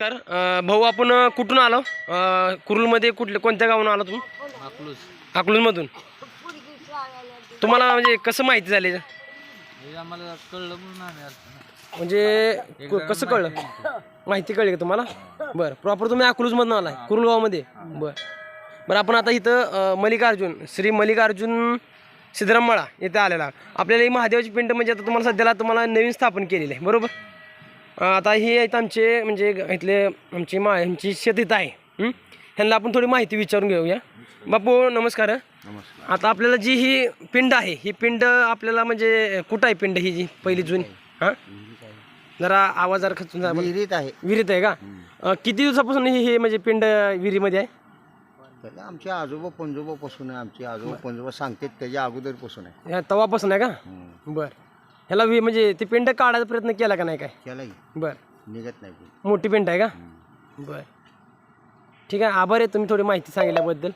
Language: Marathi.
तर भाऊ आपण कुठून आलो? कुरुलमध्ये कुठले कोणत्या गावून आला तुम्ही? अकलूज. अकलूजमधून. तुम्हाला म्हणजे कसं माहिती झाली? आम्हाला कळलं म्हणून आम्ही. म्हणजे क- कसं कळलं? माहिती कळली का तुम्हाला? बरं प्रॉपर तुम्ही अकलूजमधून आलाय कुरुल गावामध्ये बरं. बरं आपण आता इथं अं, मल्लिकार्जुन श्री मल्लिकार्जुन सिद्धरामवाडा इथे आलेला. आपल्याला ही महादेवाची पिंड म्हणजे आता तुम्हाला सध्याला तुम्हाला नवीन स्थापन केलेली आहे. बरोबर? आता हे आहेत आमचे म्हणजे इथले आमची मा ह्यांची शेत इथं आहे? ह्यांना आपण थोडी माहिती विचारून घेऊया. बापू नमस्कार. आता आपल्याला जी ही पिंड आहे ही पिंड आपल्याला म्हणजे कुठं आहे पिंड ही जी पहिली जुनी? हां? जरा आवाज जरा खचून जा. विहिरीत आहे. विहिरीत आहे का? अं, किती दिवसापासून ही हे म्हणजे पिंड विहिरीमध्ये आहे? त्याला आमचे आजोबा पंजोबापासून आहे आमचे आजोबा पंजोबा सांगतात त्याच्या अगोदरपासून आहे. ह्या तवापासून आहे का. बर. ह्याला वि म्हणजे ते पिंड काढायचा प्रयत्न केला का नाही काय? त्यालाही बर. निघत नाही मोठी पिंड आहे का? बर. ठीक आहे आभार आहे तुम्ही थोडी माहिती सांगितल्याबद्दल.